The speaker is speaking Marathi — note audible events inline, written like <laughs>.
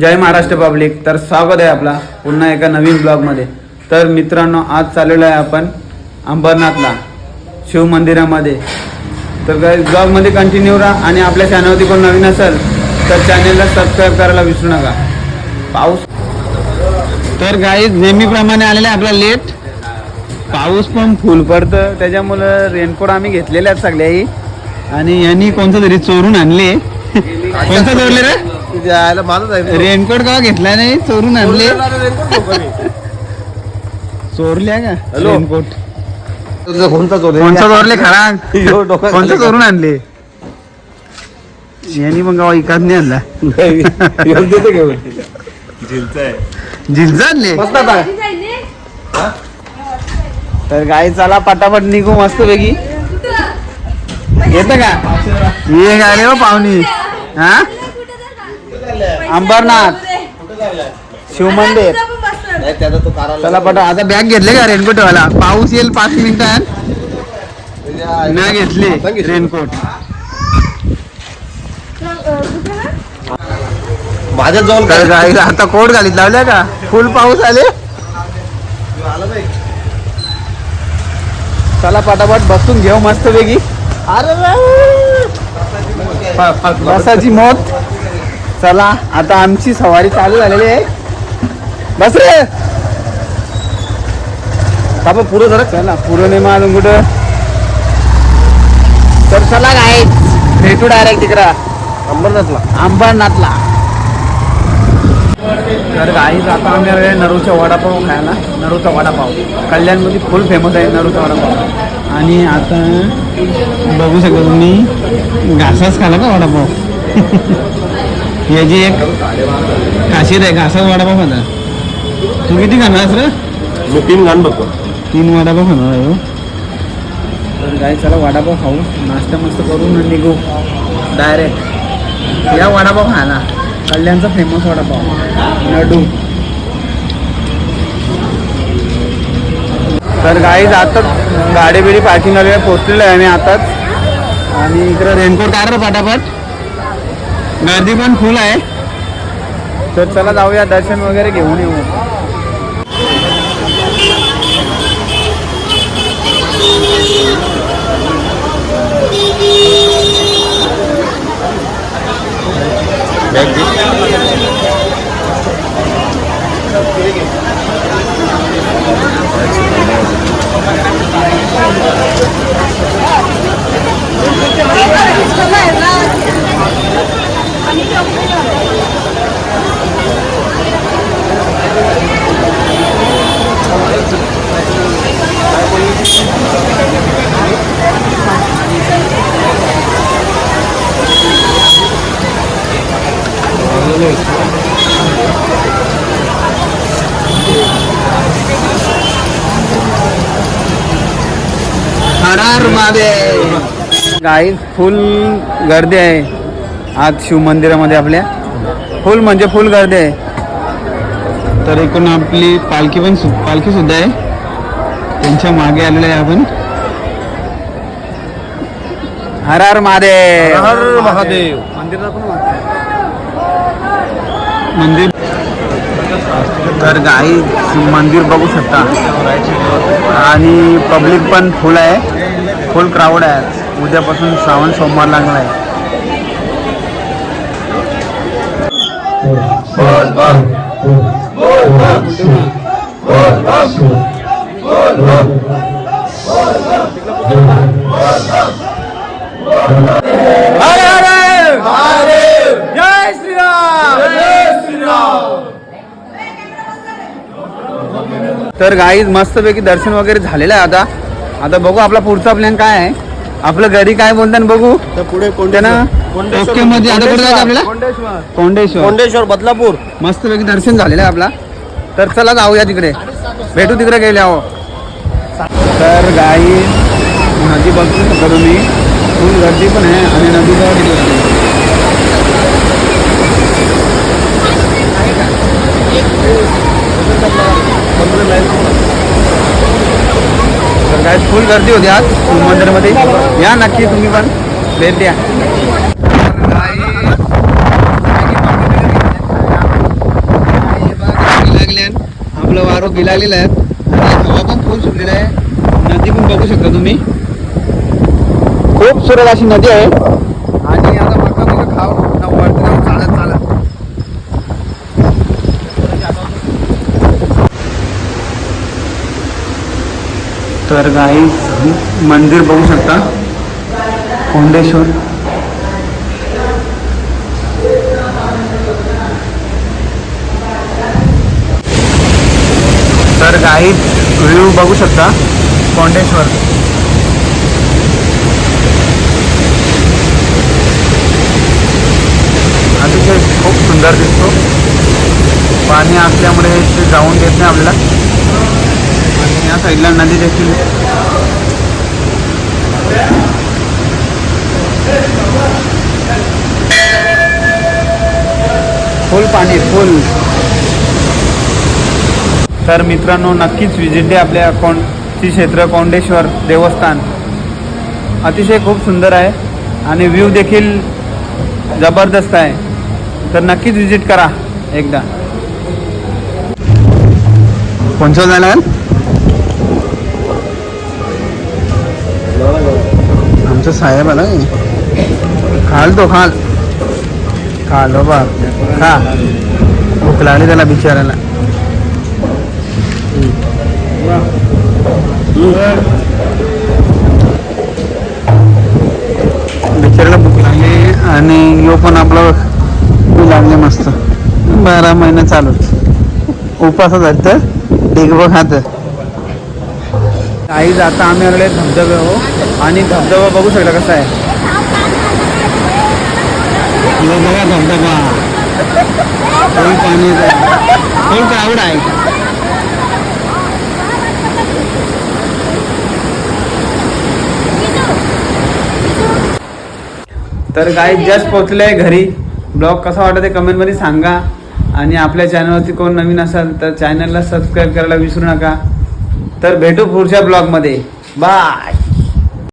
जय महाराष्ट्र पब्लिक. तर स्वागत आहे आपला पुन्हा एका नवीन ब्लॉगमध्ये. तर मित्रांनो आज चाललेलो आहे आपण अंबरनाथला शिव मंदिरामध्ये. तर ब्लॉगमध्ये कंटिन्यू राहा आणि आपल्या चॅनलवरती कोण नवीन असेल तर चॅनलला सबस्क्राईब करायला विसरू नका. पाऊस तर काही नेहमीप्रमाणे आलेला आहे आपला लेट पाऊस पण फुल पडतं त्याच्यामुळं रेनकोट आम्ही घेतलेले आहेत सगळ्याही. आणि यांनी कोणतं तरी चोरून आणले. कोणतं चोरले रे? रेनकोट का घेतला नाही? चोरून आणले. चोरल्या का? हॅलो. रेनकोट. तुझा कोणता चोर? कोणता चोरले खरा. यो, डोक्यात कोणतं खाली चोरून आणले? यांनी मग गावा इकात नाही आणला देते घेऊन आणले? मस्त आता. तर गाई चला पटापट निघू मस्त पैकी येत का? ये काय रे हो पाहुणी. हा? अंबरनाथ. शिवमंदिर. नाही त्याचा तो काराला चला पटा आता बॅग घेतले का रेनकोट वाला पाऊस येईल पाच मिनिटात. नाही घेतले रेनकोट. माझ्या जवळ तर काय आता कोट घालीत लावल्या का? फुल पाऊस आले. चला पटापट बसून घेऊ मस्त पैकी बसाची मोत. चला आता आमची सवारी चालू झालेली आहे. बस रे! बाबा पुढे जरा चला पुरं नाही अजून कुठं? तर चला काय भेटू डायरेक्ट तिकडं अंबरनाथला. अंबरनाथला. तर गाईच आता आम्ही आहे नरूचा वडापाव खायला. नरूचा वडापाव. कल्याणमध्ये फुल फेमस आहे नरूचा वडापाव. आणि आता बघू शकता तुम्ही घासाच खाला का वडापाव? <laughs> याची एक खासियत आहे घासाच वडापाव खाला तू किती खाणार रे? मी तीन गाण बघतो. तीन वडापाव खाणार आहे हो. तर गाई चला वडापाव खाऊ. नाश्ता मस्त करून आणि निघू. डायरेक्ट या वडापाव खायला. कल्याणचा फेमस वडापाव लड्डू तर गाई आता गाडी बिडी पार्किंग वगैरे पोचलेलं आहे आम्ही आताच. आणि इकडं रेनकोट काढ रे पटापट गर्दी पण फुल आहे. तर चला जाऊया दर्शन वगैरे घेऊन येऊ. हरार महादेव गाई फुल गर्दी आहे. आज शिव मंदिरामध्ये आपल्या. फुल म्हणजे फुल गर्दी आहे. तर एकूण आपली पालखी पण पालखी सुद्धा आहे. त्यांच्या मागे आलेले आहे आपण. हर हर महादेव. हर महादेव. मंदिर. तर गाई मंदिर बघू शकता. आणि पब्लिक पण फुल आहे. फुल क्राऊड आहे. उद्यापासून श्रावण सोमवार लागला आहे. तर गाईज मस्तपैकी दर्शन वगैरे झालेलं आहे आता. आता बघू आपला पुढचा प्लॅन काय आहे. आपलं घरी काय बोलतात बघू. तर पुढे त्यांना ओके मध्ये आता कुठे जायचं आपल्याला? कोंडेश्वर. कोंडेश्वर. बदलापूर. मस्तपैकी दर्शन झालेलं आहे आपला. तर चला जाऊया तिकडे. भेटू तिकडे गेले आहो तर गाई नदी बघू शकता तुम्ही फुल गर्दी पण आहे आणि गर्दी आहे. तर काय फुल गर्दी होती आज मंदिरमध्ये. या नक्की तुम्ही पण भेट द्या. आपलं वारू गिलागलेलं आहे हवा पण आहे. नदी पण बघू शकता तुम्ही. खूप सुरत अशी नदी आहे. तर गाई मंदिर बघू शकता. कोंडेश्वर. तर काही व्ह्यू बघू शकता. कोंडेश्वर. अतिशय खूप सुंदर दिसतो. पाणी असल्यामुळे ते जाऊन देत नाही आपल्याला. या साईडला नदी देखील फुल पाणी फुल. तर मित्रांनो नक्कीच व्हिजिट द्या आपल्या कोण श्री क्षेत्र कोंडेश्वर देवस्थान. अतिशय खूप सुंदर आहे आणि व्ह्यू देखील जबरदस्त आहे. तर नक्कीच व्हिजिट करा एकदा. कोणचं झालं? आमचं साहेब आला खाल तो खाल. खाल हो बा खा. भूक लागली त्याला बिचारायला बिचारायला भूक लागली आणि यो पण आपला लागले मस्त. बारा महिने चालूच. उपासात आहेत तर. डिगब खातं आई आता आम्ही आलेले धबधबे हो. आणि धबधबा बघू शकता कसा आहे. बघा धबधबा. फुल पाणी फुल क्राऊड आहे. तर काही जस्ट पोचले घरी. ब्लॉग कसा वाटत आहे कमेंटमध्ये सांगा. आणि आपल्या चॅनलवरती कोण नवीन असाल तर चॅनलला सबस्क्राईब करायला विसरू नका. तर भेटू पुढच्या ब्लॉगमध्ये. बाय.